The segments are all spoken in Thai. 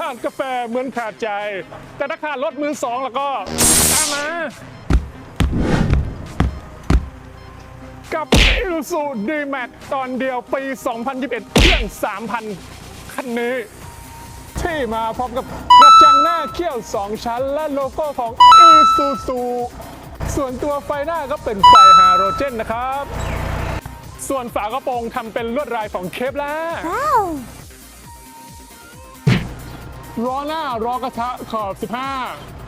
ขาดกาแฟเหมือนขาดใจ แต่ถ้าขาดรถมือสองแล้วก็ตามมากับ i l s u d m a x ตอนเดียวปี 2021 เครื่อง 3,000 คันนี้ ที่มาพร้อมกับกระจังหน้าเขี้ยว 2 ชั้น และโลโก้ของ Isuzu ส่วนตัวไฟหน้าก็เป็นไฟฮาโรเจนนะครับ ส่วนฝากระโปรงทำเป็นลวดลายของเคปล่าว้ว ล้อหน้าล้อกระทะขอบ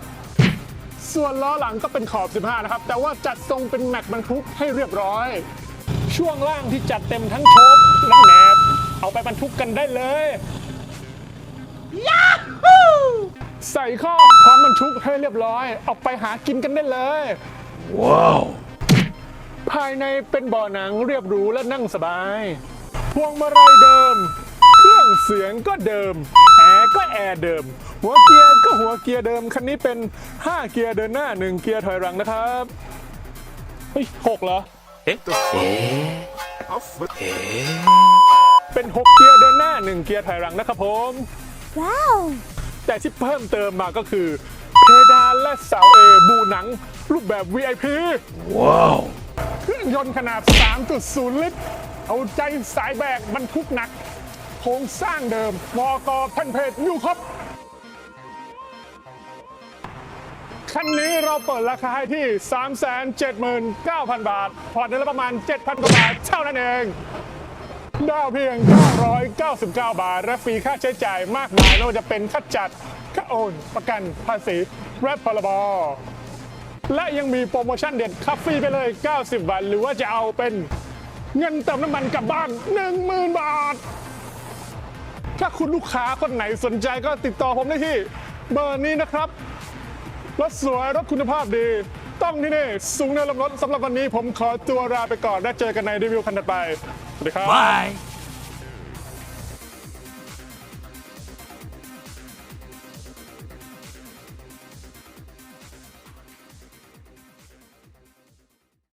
15 ส่วนล้อหลังก็เป็นขอบ 15 นะครับ แต่ว่าจัดทรงเป็นแม็กบรรทุกให้เรียบร้อย ช่วงล่างที่จัดเต็มทั้งโชคและแหนบเอาไปบรรทุกกันได้เลยใส่ข้อพร้อมบรรทุกให้เรียบร้อย เอาไปหากินกันได้เลยภายในเป็นเบ่อหนังเรียบหรูและนั่งสบาย พวงมาลัยเดิมเครื่องเสียงก็เดิม แอร์ก็แอร์เดิม หัวเกียร์ก็หัวเกียร์เดิม คันนี้เป็น 5 เกียร์เดินหน้า 1 เกียร์ถอยหลังนะครับ เฮ้ยหกเหรอเป็น 6 เกียร์เดินหน้า 1 เกียร์ถอยหลังนะครับผม ว้าว แต่ที่เพิ่มเติมมาก็คือ เพดานและเสาเอบูหนัง รูปแบบ VIP ว้าว เครื่องยนต์ขนาด 3.0 ลิตร เอาใจสายแบกบรรทุกหนัก โครงสร้างเดิมมอกอแผ่นเพจอยู่ครับคันนี้เราเปิดราคาให้ที่ 379,000 บาท ผ่อนเดือนละประมาณ 7,000 กว่าบาท เท่านั้นเองดาวเพียง 999 บาท และฟรีค่าใช้จ่ายมากมายไม่ว่าจะเป็นค่าจัด ค่าโอน ประกัน ภาษี และพรบ และยังมีโปรโมชั่นเด็ดคัฟฟรีไปเลย 90วันหรือว่าจะเอาเป็นเงินเติมน้ำมันกลับบ้าน 10,000 บาท ถ้าคุณลูกค้าคนไหนสนใจก็ติดต่อผมได้ที่เบอร์นี้นะครับ รถสวยรถคุณภาพดี ต้องที่นี่ สูงในลำรถสำหรับวันนี้ผมขอตัวลาไปก่อน และเจอกันในรีวิวคันถัดไป สวัสดีครับ Bye.